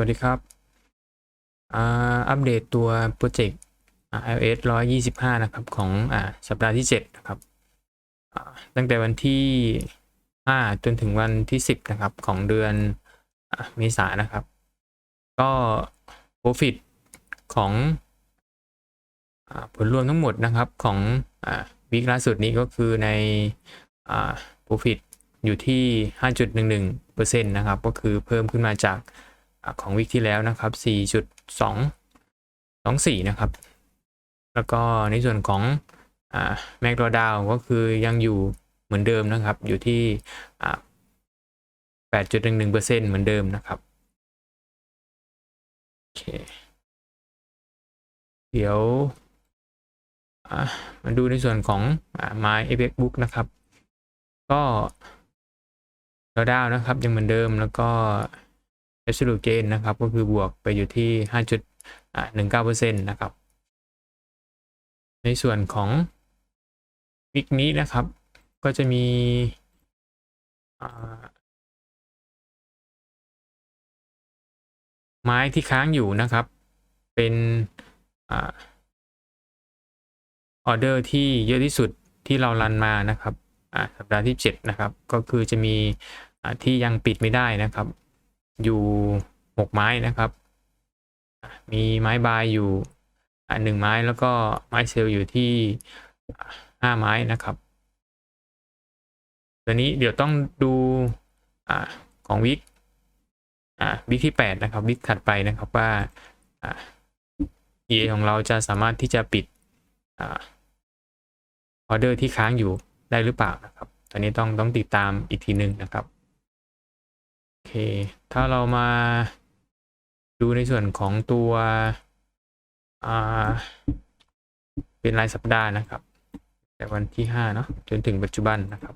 วัสดีครับ อ่า อัปเดตตัวโปรเจกต์อ่า iOS 125 นะครับ ของอ่าสัปดาห์ที่ 7 นะครับตั้งแต่วันที่ 5 จนถึงวันที่ 10 นะครับ ของเดือนเมษายนนะครับ ก็ Profit ของอผลรวมทั้งหมดนะครับของอวิกล่าสุดนี้ก็คือในอ่า Profit อยู่ที่ 5.11%นะครับ ก็คือเพิ่มขึ้นมาจาก ของวิกที่แล้วนะครับ 4.224 นะครับ แล้วก็ในส่วนของแมกโดดาวก็คือยังอยู่เหมือนเดิมนะครับ อยู่ที่ 8.11%เหมือนเดิมนะครับโอเคเดี๋ยวมาดูในส่วนของอ My Apex Book นะครับ ก็ดาวนะครับยังเหมือนเดิมแล้วก็ absolute gain นะครับ ก็คือบวกไปอยู่ที่ 5.19%นะครับ ในส่วนของวิกนี้นะครับ ก็จะมีไม้ที่ค้างอยู่นะครับ เป็นออเดอร์ที่เยอะที่สุดที่เรารันมานะครับอ่าสัปดาห์ที่ 7 นะครับ ก็คือจะมีที่ยังปิดไม่ได้นะครับ อยู่6ไม้นะครับ มีไม้บายอยู่หนึ่งไม้แล้วก็ไม้เซลล์อยู่ที่ห้าไม้นะครับ ตัวนี้เดี๋ยวต้องดูอของวิกวิกที่8นะครับวิกถัดไปนะครับว่าอ่า EA ของเราจะสามารถที่จะปิดออเดอร์ที่ค้างอยู่ได้หรือเปล่านะครับ ตอนนี้ต้องต้องติดตามอีกทีหนึ่งนะครับ เค ถ้าเรามาดูในส่วนของตัวเป็นรายสัปดาห์นะครับ แต่วันที่ห้าเนาะจนถึงปัจจุบันนะครับ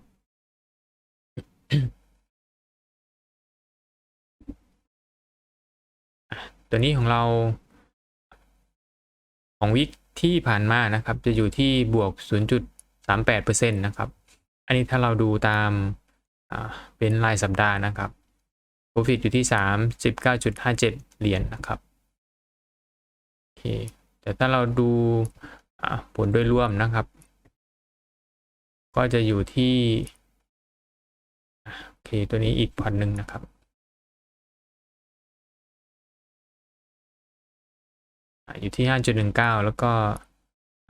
ตัวนี้ของเราของวิกที่ผ่านมานะครับ จะอยู่ที่บวก 0.38%นะครับ อันนี้ถ้าเราดูตามเป็นรายสัปดาห์นะครับ Profit อยู่ที่ 39.57 เหรียญนนะครับโอเคแต่ถ้าเราดูผลโดยรวมนะครับ ก็จะอยู่ที่โอเคตัวนี้อีกพอร์ตหนึ่งนะครับอยู่ที่ 5.19 แล้วก็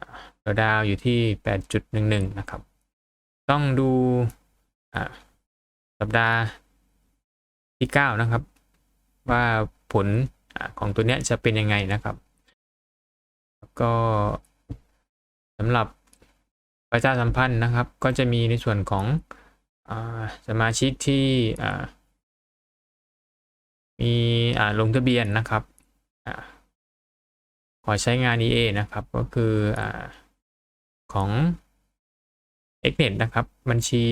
อ่าดาวอยู่ที่ 8.11 นะครับ ต้องดูสัปดาห์ ที่ 9 นะครับ ว่าผลของตัวเนี้ยจะเป็นยังไงนะครับ ก็สำหรับประชาสัมพันธ์นะครับ ก็จะมีในส่วนของอสมาชิกที่มีลงทะเบียนนะครับอขอใช้งาน EA นะครับ ก็คืออของ Xnet นะครับ บัญชี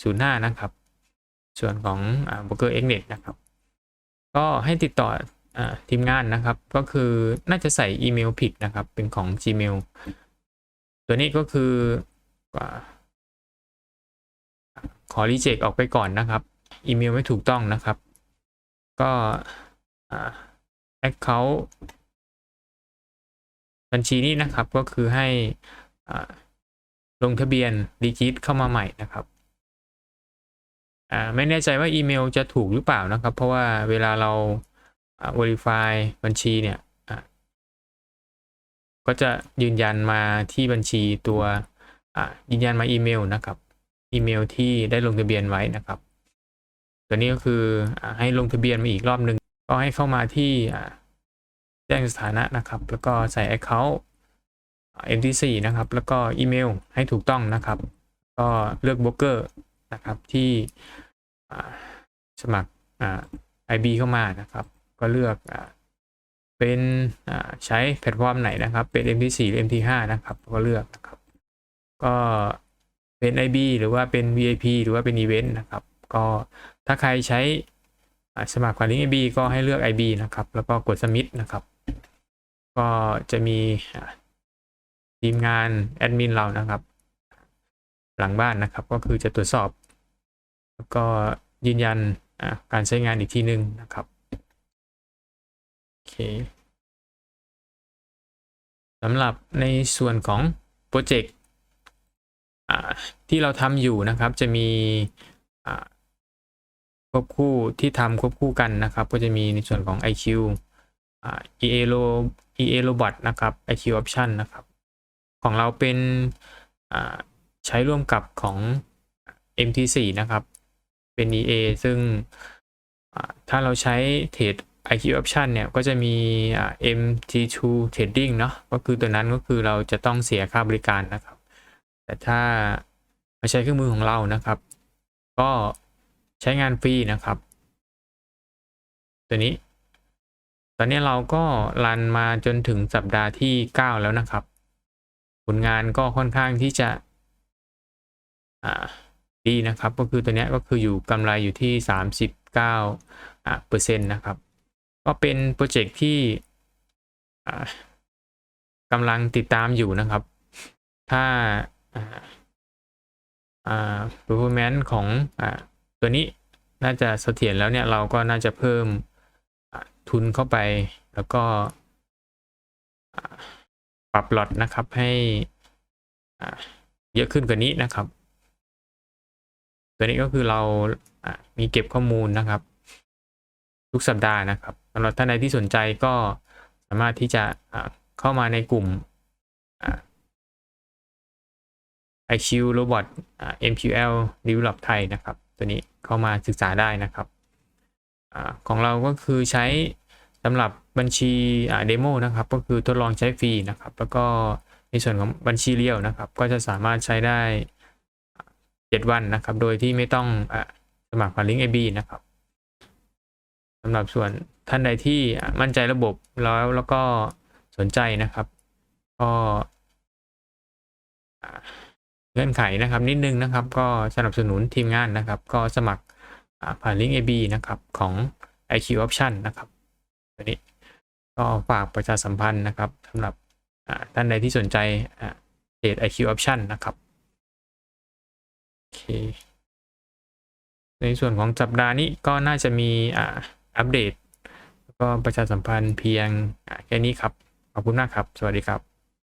8373405 นะครับ ส่วนของอ่า Broker Xnet นะครับ ก็ให้ติดต่ออทีมงานนะครับ ก็คือน่าจะใส่อีเมลผิดนะครับ เป็นของ Gmail ตัวนี้ก็คือขอรีเจ็คออกไปก่อนนะครับ อีเมลไม่ถูกต้องนะครับ ก็แอ่า Account บัญชีนี้นะครับก็คือให้อลงทะเบียนดีจิตเข้ามาใหม่นะครับ อ่าไม่แน่ใจว่าอีเมลจะถูกหรือเปล่านะครับ เพราะว่าเวลาเรา verify บัญชีเนี่ยก็จะยืนยันมาที่บัญชีตัวยืนยันมาอีเมลนะครับ อีเมลที่ได้ลงทะเบียนไว้นะครับ ตัวนี้ก็คืออให้ลงทะเบียนมาอีกรอบหนึ่งก็ให้เข้ามาที่แจ้งสถานะนะครับ แล้วก็ใส่ Account MT4 นะครับ แล้วก็อีเมลให้ถูกต้องนะครับ ก็เลือกโบรกเกอร์ นะครับที่สมัครไอ่า IB เข้ามานะครับ ก็เลือกอเป็นใช้แพลตฟอร์มไหนนะครับ เป็น MT4 หรือ MT5 นะครับก็เลือกนะครับ ก็เป็น IB หรือว่าเป็น VIP หรือว่าเป็น Event นะครับ ก็ถ้าใครใช้สมัครผ่านลิงก์ IB ก็ให้เลือก IB นะครับ แล้วก็กด Submit นะครับ ก็จะมีทีมงานแอดมินเรานะครับ หลังบ้านนะครับก็คือจะตรวจสอบ แล้วก็ยืนยันการใช้งานอีกทีหนึ่งนะครับโอเคสำหรับในส่วนของโปรเจกต์ที่เราทำอยู่นะครับจะมีควบคู่ที่ทำควบคู่กันนะครับ ก็จะมีในส่วนของ IQ EA Ro EA Robot นะครับ IQ Option นะครับ ของเราเป็นใช้ร่วมกับของ MT4 นะครับ เป็น EA ซึ่งถ้าเราใช้เทรด IQ Option เนี่ย ก็จะมี MT2 Trading เนาะก็คือตัวนั้นก็คือเราจะต้องเสียค่าบริการนะครับ แต่ถ้ามาใช้เครื่องมือของเรานะครับ ก็ใช้งานฟรีนะครับ ตัวนี้ ตอนนี้เราก็รันมาจนถึงสัปดาห์ที่ 9 แล้วนะครับ ผลงานก็ค่อนข้างที่จะ อ่า ดีนะครับ ก็คือตัวนี้ก็คืออยู่กำไรอยู่ที่ 39เปอร์เซ็นต์นะครับ ก็เป็นโปรเจกต์ที่กำลังติดตามอยู่นะครับ ถ้า performance ของอตัวนี้น่าจะเสถียรแล้วเนี่ยเราก็น่าจะเพิ่มทุนเข้าไปแล้วก็ปรับหลอดนะครับให้เยอะขึ้นกว่านี้นะครับ ตัวนี้ก็คือเรามีเก็บข้อมูลนะครับ ทุกสัปดาห์นะครับสำหรับท่านใดที่สนใจก็สามารถที่จะเข้ามาในกลุ่ม IQ Robot MQL Develop ไทยนะครับ ตัวนี้เข้ามาศึกษาได้นะครับอของเราก็คือใช้สำหรับบัญชีเดโมนะครับ ก็คือทดลองใช้ฟรีนะครับ แล้วก็ในส่วนของบัญชีเรียวนะครับ ก็จะสามารถใช้ได้ 7 วันนะครับ โดยที่ไม่ต้องอสมัครผ่านลิงก์ AB นะครับสำหรับส่วนท่านใดที่มั่นใจระบบแล้วแล้วก็สนใจนะครับ ก็เงื่อนไขนะครับนิดนึงนะครับก็สนับสนุนทีมงานนะครับ ก็สมัครผ่านลิงก์ AB นะครับของ IQ Option นะครับตัวนี้ก็ฝากประชาสัมพันธ์นะครับสำหรับท่านใดที่สนใจเทรด IQ Option นะครับ เค ในส่วนของสัปดาห์นี้ก็น่าจะมีอ่าอัปเดต แล้วก็ประชาสัมพันธ์เพียงแค่นี้ครับ ขอบคุณมากครับ สวัสดีครับ